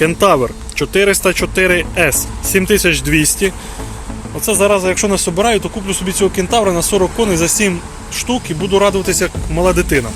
Кентавр 404S 7200. Оце зараз, якщо не собираю, то куплю собі цього кентавра на 40 коней за 7 штук і буду радуватися як мала дитина.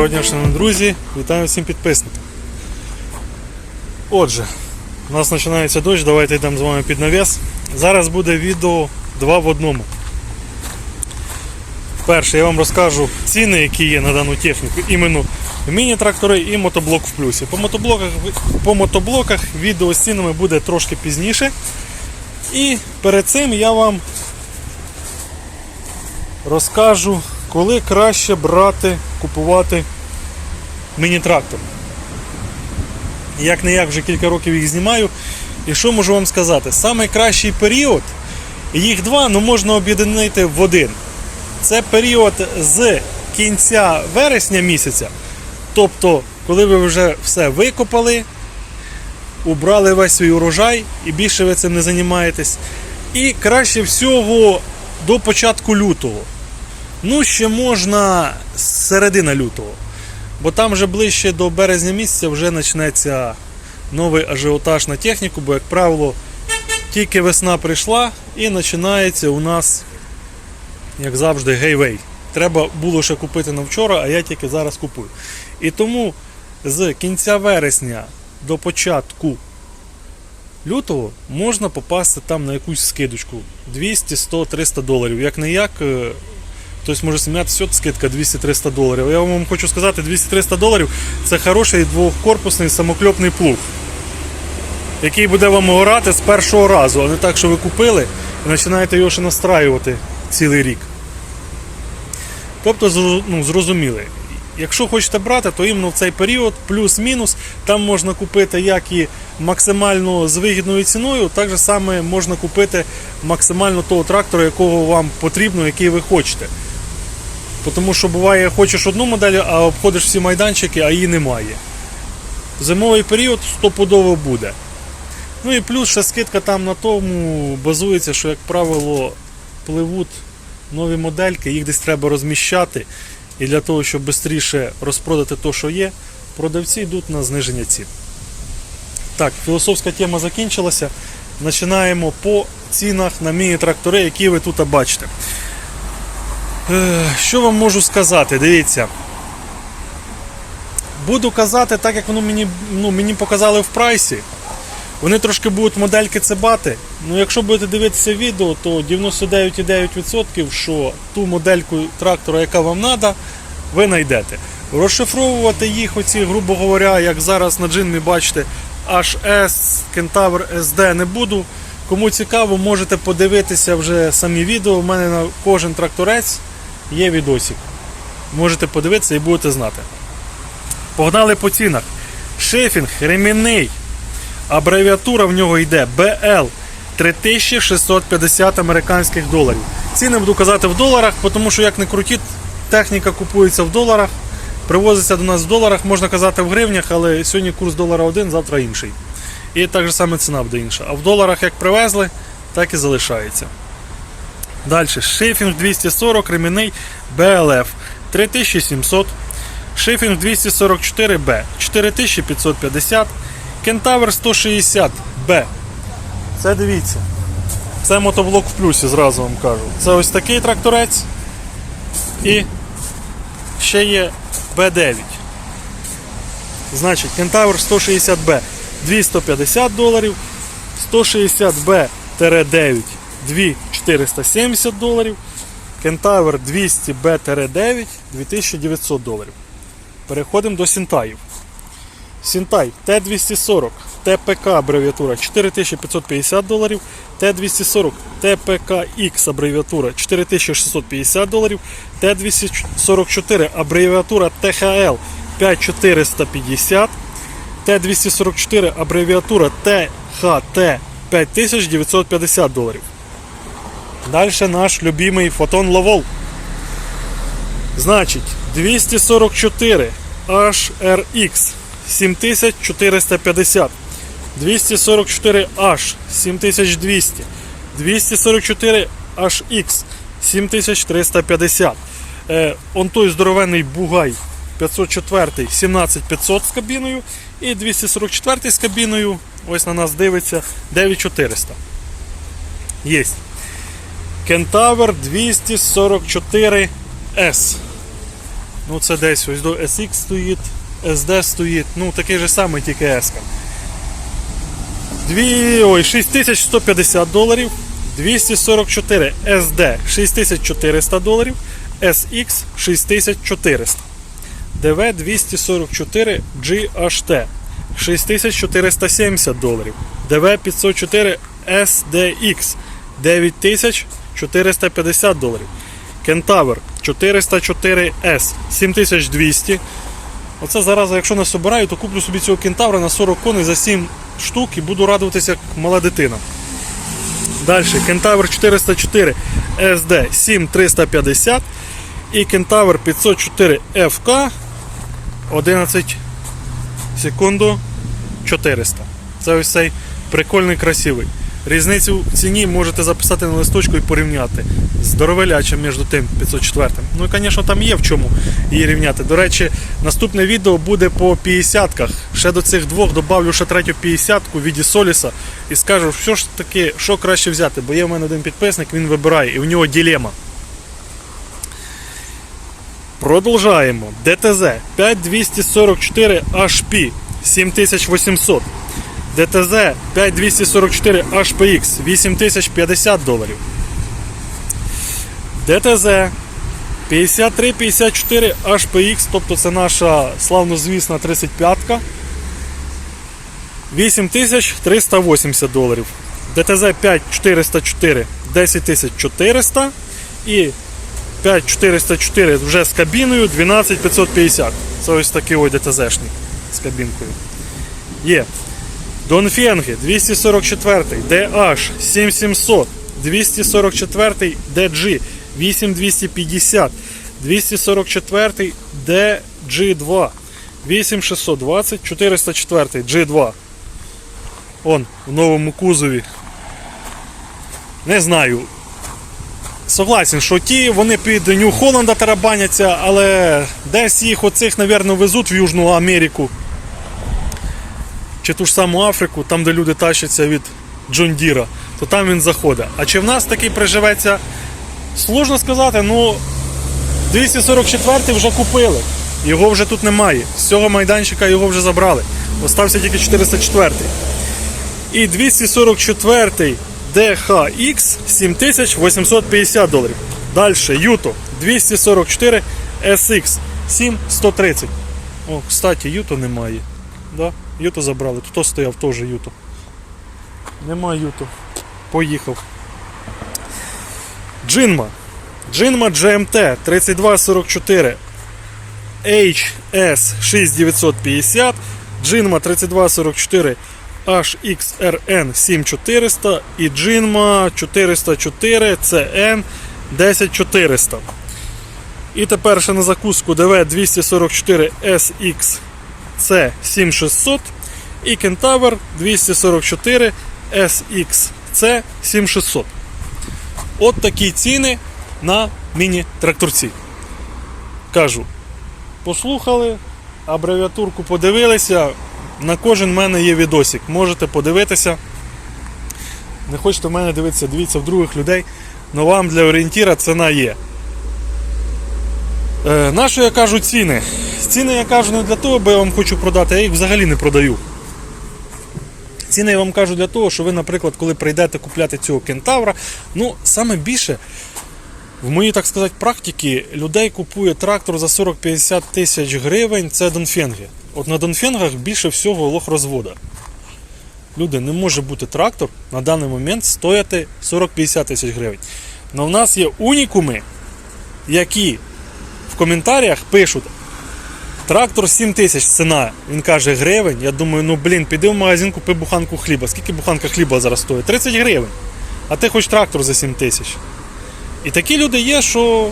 Доброго дня, шановні друзі, вітаю всім підписникам. Отже, у нас починається дощ, давайте йдемо з вами під навіс. Зараз буде відео два в одному. Перше, я вам розкажу ціни, які є на дану техніку, іменно міні-трактори і мотоблок в плюсі. По мотоблоках, по мотоблоках відео з цінами буде трошки пізніше. І перед цим я вам розкажу, коли краще брати, купувати міні-трактор. Як не як вже кілька років їх знімаю. І що можу вам сказати? Самий кращий період, їх два, ну можна об'єднати в один. Це період з кінця вересня місяця. Тобто, коли ви вже все викопали, убрали весь свій урожай і більше ви цим не займаєтесь. І краще всього до початку лютого. Ну, ще можна з середини лютого. Бо там вже ближче до березня місяця вже почнеться новий ажіотаж на техніку, бо, як правило, тільки весна прийшла і починається у нас, як завжди, гейвей. Треба було ще купити на вчора, а я тільки зараз купую. І тому з кінця вересня до початку лютого можна попасти там на якусь скидочку 200, 100, 300 доларів. Як не як, е, хтось може сміятися, от скидка 200-300 доларів. Я вам хочу сказати, 200-300 доларів це хороший двохкорпусний самокльопний плуг, який буде вам горати з першого разу, а не так, що ви купили і починаєте його ще настраювати цілий рік. Тобто, ну, зрозуміли. Якщо хочете брати, то іменно в цей період плюс-мінус там можна купити як і максимально з вигідною ціною, так же саме можна купити максимально того трактора, якого вам потрібно, який ви хочете. Тому що буває, хочеш одну модель, а обходиш всі майданчики, а її немає. Зимовий період стопудово буде. Ну і плюс ще скидка там на тому базується, що, як правило, пливуть нові модельки, їх десь треба розміщати. І для того, щоб швидше розпродати те, що є, продавці йдуть на зниження цін. Так, філософська тема закінчилася. Починаємо по цінах на міні-трактори, які ви тут бачите. Е, Що вам можу сказати? Дивіться. Буду казати так, як воно мені, ну, мені показали в прайсі. Вони трошки будуть модельки цебати. Ну, якщо будете дивитися відео, то 99,9% що ту модельку трактора, яка вам треба, ви знайдете. Розшифровувати їх, оці, грубо говоря, як зараз на джинмі бачите, HS, Kentaur SD не буду. Кому цікаво, можете подивитися вже самі відео. У мене на кожен тракторець є відосик. Можете подивитися і будете знати. Погнали по цінах. Шефінг ремінний. Абревіатура в нього йде BL 3650 американських доларів. Ціни буду казати в доларах, тому що як не крутіть, техніка купується в доларах, привозиться до нас в доларах, можна казати в гривнях, але сьогодні курс долара один, завтра інший. І так же саме ціна буде інша. А в доларах як привезли, так і залишається. Далі. Шифінг 240 ремінний BLF 3700. Шифінг 244B 4550. Кентавр 160 b Це дивіться. Це мотоблок в плюсі, зразу вам кажу. Це ось такий тракторець. І ще є B9. Значить, Кентавр 160B 250 доларів. 160B-9 2470 доларів. Кентавр 200B-9 2900 доларів. Переходимо до Сінтаїв. Сінтай Т240 ТПК абревіатура 4550 доларів, Т240 ТПКХ абревіатура 4650 доларів, Т244 абревіатура ТХЛ 5450, Т244 абревіатура ТХТ 5950 доларів. Далі наш любимий фотон Ловол. Значить, 244 HRX 7450, 244 H 7200, 244 HX 7350. Е, он той здоровенний бугай 504 17500 з кабіною і 244 з кабіною. Ось на нас дивиться 9400. Єсть. Кентавр 244S. Ну це десь ось до SX стоїть, SD стоїть, ну такий же самий, тільки S. Дві, ой, 6150 доларів, 244 SD 6400 доларів, SX 6400. DV 244 GHT 6470 доларів. DV 504 SDX 9450 доларів. Кентавр 404S 7200. Оце зараз, якщо не собираю, то куплю собі цього кентавра на 40 коней за 7 штук і буду радуватися як мала дитина. Далі кентавр 404 SD 7350 і кентавр 504 FK 11 секунду 400. Це ось цей прикольний красивий. Різницю в ціні можете записати на листочку і порівняти. Здоровеляче між тим 504. Ну і, звісно, там є в чому її рівняти. До речі, наступне відео буде по 50-ках. Ще до цих двох добавлю ще третю 50-ку в віді Соліса і скажу, що ж таки, що краще взяти, бо є в мене один підписник, він вибирає, і в нього ділема. Продовжаємо. ДТЗ 5244 HP 7800. ДТЗ 5244 HPX 8050 доларів. ДТЗ 5354 HPX, тобто це наша славнозвісна 35-ка. 8380 доларів. ДТЗ 5404 10400 і 5404 вже з кабіною 12550. Це ось такий ось ДТЗшний з кабінкою. Є. Донфенги 244, DH 7700, 244 DG 8250, 244 DG2, 8620, 404 G2. Он в новому кузові. Не знаю. Согласен, що ті вони під Нью-Холланда тарабаняться, але десь їх оцих, напевно, везуть в Южну Америку чи ту ж саму Африку, там, де люди тащаться від Джон Діра, то там він заходить. А чи в нас такий приживеться? Сложно сказати, ну 244 вже купили. Його вже тут немає. З цього майданчика його вже забрали. Остався тільки 404. І 244 DHX 7850 доларів. Далі Юто 244 SX 7130. О, кстати, Юто немає. Да? Юту забрали, тут стояв теж Юту. Нема Юту. Поїхав. Джинма. Джинма GMT 3244 HS6950, Джинма 3244 HXRN 7400 і Джинма 404 CN 10400. І тепер ще на закуску DV244 SX це 7600 і Кентавр 244 SX це 7600. От такі ціни на міні-тракторці. Кажу, послухали, абревіатурку подивилися. На кожен в мене є відосик. Можете подивитися. Не хочете в мене дивитися, дивіться в других людей. Ну вам для орієнтіра ціна є. Е, на що я кажу ціни? Ціни я кажу не для того, бо я вам хочу продати, я їх взагалі не продаю. Ціни я вам кажу для того, що ви, наприклад, коли прийдете купляти цього кентавра, ну, саме більше, в моїй, так сказати, практиці людей купує трактор за 40-50 тисяч гривень, це Донфенги. От на Донфенгах більше всього лох розвода. Люди, не може бути трактор на даний момент стояти 40-50 тисяч гривень. Але в нас є унікуми, які коментарях пишуть Трактор 7 тисяч ціна. Він каже гривень. Я думаю, ну блін, піди в магазин, купи буханку хліба. Скільки буханка хліба зараз стоїть? 30 гривень. А ти хоч трактор за 7 тисяч. І такі люди є, що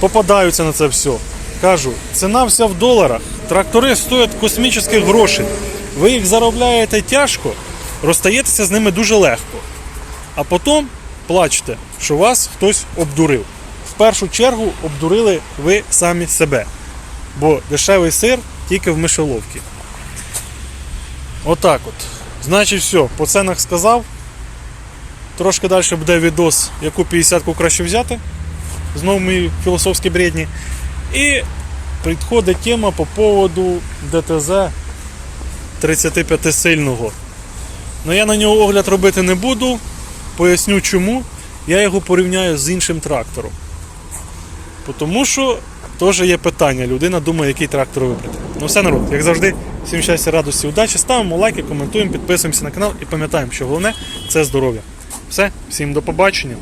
попадаються на це все. Кажу, ціна вся в доларах. Трактори стоять космічних грошей. Ви їх заробляєте тяжко, розстаєтеся з ними дуже легко. А потім плачете, що вас хтось обдурив. Першу чергу обдурили ви самі себе. Бо дешевий сир тільки в мишоловці. Отак от. Значить, все, по ценах сказав. Трошки далі буде відос, яку 50-ку краще взяти. Знову мої філософські бредні. І підходить тема по поводу ДТЗ 35 сильного. Ну я на нього огляд робити не буду. Поясню чому. Я його порівняю з іншим трактором. Тому що теж є питання. Людина думає, який трактор вибрати. Ну все народ, як завжди, всім щастя, радості, удачі. Ставимо лайки, коментуємо, підписуємося на канал і пам'ятаємо, що головне це здоров'я. Все, всім до побачення.